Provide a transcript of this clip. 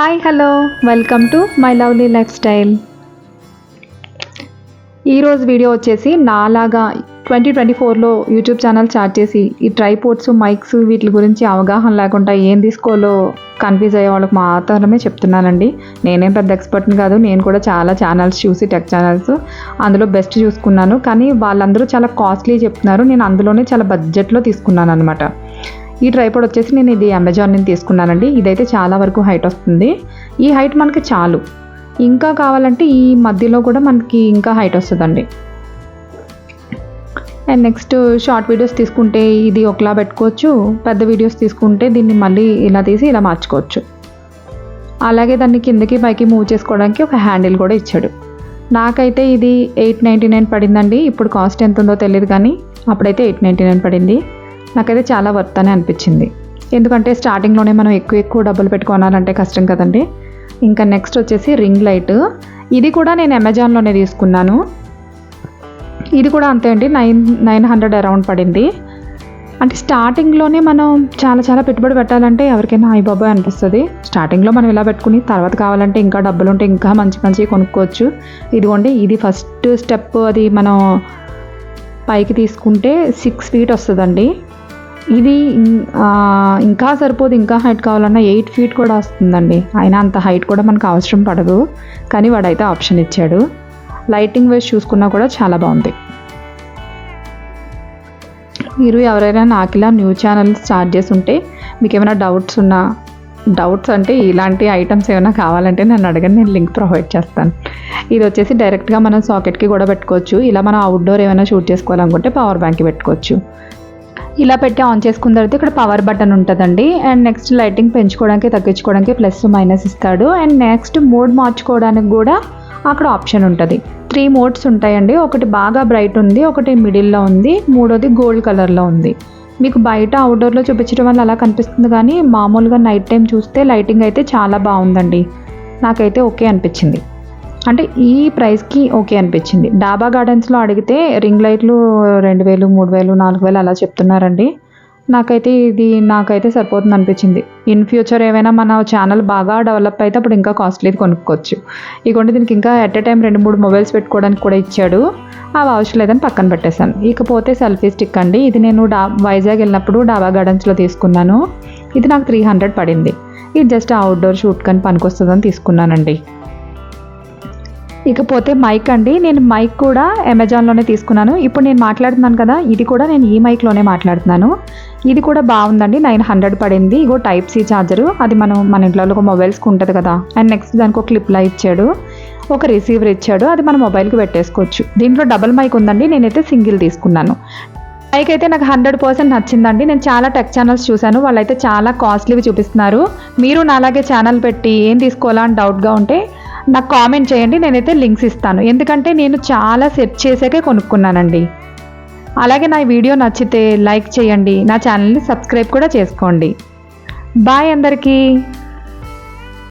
Hi hello. Welcome to my lovely lifestyle. ఈరోజు video వచ్చేసి నాలాగా ట్వంటీ ట్వంటీ ఫోర్లో యూట్యూబ్ ఛానల్ స్టార్ట్ చేసి ఈ ట్రైపోర్ట్స్ మైక్స్ వీటి గురించి అవగాహన లేకుండా ఏం తీసుకోవాలో కన్ఫ్యూజ్ అయ్యే వాళ్ళకి మాత్రమే చెప్తున్నానండి. నేనేం పెద్ద ఎక్స్పర్ట్ని కాదు నేను కూడా చాలా ఛానల్స్ చూసి టెక్ ఛానల్స్ అందులో బెస్ట్ చూసుకున్నాను. కానీ వాళ్ళందరూ చాలా కాస్ట్లీ చెప్తున్నారు. నేను అందులోనే చాలా బడ్జెట్లో తీసుకున్నాను అనమాట ఈ ట్రైపాడ్ వచ్చేసి నేను ఇది అమెజాన్ నుంచి తీసుకున్నానండి. ఇదైతే చాలా వరకు హైట్ వస్తుంది. ఈ హైట్ మనకి చాలు. ఇంకా కావాలంటే ఈ మధ్యలో కూడా మనకి ఇంకా హైట్ వస్తుందండి. అండ్ నెక్స్ట్ షార్ట్ వీడియోస్ తీసుకుంటే ఇది ఒకలా పెట్టుకోవచ్చు. పెద్ద వీడియోస్ తీసుకుంటే దీన్ని మళ్ళీ ఇలా తీసి ఇలా మార్చుకోవచ్చు. అలాగే దాన్ని కిందకి పైకి మూవ్ చేసుకోవడానికి ఒక హ్యాండిల్ కూడా ఇచ్చాడు. నాకైతే ఇది ఎయిట్ నైంటీ నైన్ పడిందండి. ఇప్పుడు కాస్ట్ ఎంత ఉందో తెలియదు కానీ అప్పుడైతే ఎయిట్ నైంటీ నైన్ పడింది. నాకైతే చాలా వర్త్ అని అనిపించింది. ఎందుకంటే స్టార్టింగ్లోనే మనం ఎక్కువ ఎక్కువ డబ్బులు పెట్టుకోవాలంటే కష్టం కదండి. ఇంకా నెక్స్ట్ వచ్చేసి రింగ్ లైట్ ఇది కూడా నేను అమెజాన్లోనే తీసుకున్నాను. ఇది కూడా అంతే అండి నైన్ నైన్ హండ్రెడ్ అరౌండ్ పడింది. అంటే స్టార్టింగ్లోనే మనం చాలా చాలా పెట్టుబడి పెట్టాలంటే ఎవరికైనా అయ్యి బాబాయ్ అనిపిస్తుంది. స్టార్టింగ్లో మనం ఇలా పెట్టుకుని తర్వాత కావాలంటే ఇంకా డబ్బులు ఉంటే ఇంకా మంచి మంచి కొనుక్కోవచ్చు. ఇదిగోండి ఇది ఫస్ట్ స్టెప్ అది మనం పైకి తీసుకుంటే సిక్స్ ఫీట్ వస్తుందండి. ఇది ఇంకా సరిపోదు ఇంకా హైట్ కావాలన్నా ఎయిట్ ఫీట్ కూడా వస్తుందండి. అయినా అంత హైట్ కూడా మనకు అవసరం పడదు. కానీ వాడైతే ఆప్షన్ ఇచ్చాడు. లైటింగ్ వేస్ చూసుకున్నా కూడా చాలా బాగుంది. మీరు ఎవరైనా నాకు ఇలా న్యూ ఛానల్ స్టార్ట్ చేసి ఉంటే మీకు ఏమైనా డౌట్స్ ఉన్నా డౌట్స్ అంటే ఇలాంటి ఐటమ్స్ ఏమైనా కావాలంటే నన్ను అడగండి నేను లింక్ ప్రొవైడ్ చేస్తాను. ఇది వచ్చేసి డైరెక్ట్గా మనం సాకెట్కి కూడా పెట్టుకోవచ్చు. ఇలా మనం అవుట్డోర్ ఏమైనా షూట్ చేసుకోవాలనుకుంటే పవర్ బ్యాంక్కి పెట్టుకోవచ్చు. ఇలా పెట్టి ఆన్ చేసుకున్న తర్వాత ఇక్కడ పవర్ బటన్ ఉంటుందండి. అండ్ నెక్స్ట్ లైటింగ్ పెంచుకోవడానికి తగ్గించుకోవడానికి ప్లస్ మైనస్ ఇస్తాడు. అండ్ నెక్స్ట్ మోడ్ మార్చుకోవడానికి కూడా అక్కడ ఆప్షన్ ఉంటుంది. త్రీ మోడ్స్ ఉంటాయండి. ఒకటి బాగా బ్రైట్ ఉంది ఒకటి మిడిల్లో ఉంది మూడోది గోల్డ్ కలర్లో ఉంది. మీకు బయట అవుట్డోర్లో చూపించడం వల్ల అలా కనిపిస్తుంది కానీ మామూలుగా నైట్ టైం చూస్తే లైటింగ్ అయితే చాలా బాగుందండి. నాకైతే ఓకే అనిపించింది. అంటే ఈ ప్రైస్కి ఓకే అనిపించింది. డాబా గార్డెన్స్లో అడిగితే రింగ్ లైట్లు రెండు వేలు మూడు వేలు నాలుగు వేలు అలా చెప్తున్నారండి. నాకైతే ఇది నాకైతే సరిపోతుంది అనిపించింది. ఇన్ ఫ్యూచర్ ఏమైనా మన ఛానల్ బాగా డెవలప్ అయితే అప్పుడు ఇంకా కాస్ట్లీది కొనుక్కోవచ్చు. ఇదిగోండి దీనికి ఇంకా ఎట్ ఎ టైం రెండు మూడు మొబైల్స్ పెట్టుకోవడానికి కూడా ఇచ్చాడు. అవి అవసరం లేదని పక్కన పెట్టేశాను. ఇకపోతే సెల్ఫీ స్టిక్ అండి. ఇది నేను డా వైజాగ్ వెళ్ళినప్పుడు డాబా గార్డెన్స్లో తీసుకున్నాను. ఇది నాకు త్రీ హండ్రెడ్ పడింది. ఇది జస్ట్ అవుట్డోర్ షూట్ కానీ పనికొస్తుందని తీసుకున్నానండి. ఇకపోతే మైక్ అండి. నేను మైక్ కూడా అమెజాన్లోనే తీసుకున్నాను. ఇప్పుడు నేను మాట్లాడుతున్నాను కదా ఇది కూడా నేను ఈ మైక్లోనే మాట్లాడుతున్నాను. ఇది కూడా బాగుందండి. నైన్ హండ్రెడ్ పడింది. ఇగో టైప్ సి ఛార్జరు అది మనం మన ఇంట్లో ఒక మొబైల్స్కి ఉంటుంది కదా అండ్ నెక్స్ట్ దానికి ఒక క్లిప్లా ఇచ్చాడు. ఒక రిసీవర్ ఇచ్చాడు. అది మన మొబైల్కి పెట్టేసుకోవచ్చు. దీంట్లో డబుల్ మైక్ ఉందండి. నేనైతే సింగిల్ తీసుకున్నాను. మైక్ అయితే నాకు హండ్రెడ్ పర్సెంట్ నచ్చిందండి. నేను చాలా టెక్ ఛానల్స్ చూశాను. వాళ్ళైతే చాలా కాస్ట్లీవి చూపిస్తున్నారు. మీరు నాలాగే ఛానల్ పెట్టి ఏం తీసుకోవాలా అని డౌట్గా ఉంటే నాకు కామెంట్ చేయండి నేనైతే లింక్స్ ఇస్తాను. ఎందుకంటే నేను చాలా సెర్చ్ చేసాకే కొనుక్కున్నానండి. అలాగే నా వీడియో నచ్చితే లైక్ చేయండి. నా ఛానల్ని సబ్స్క్రైబ్ కూడా చేసుకోండి. బాయ్ అందరికీ.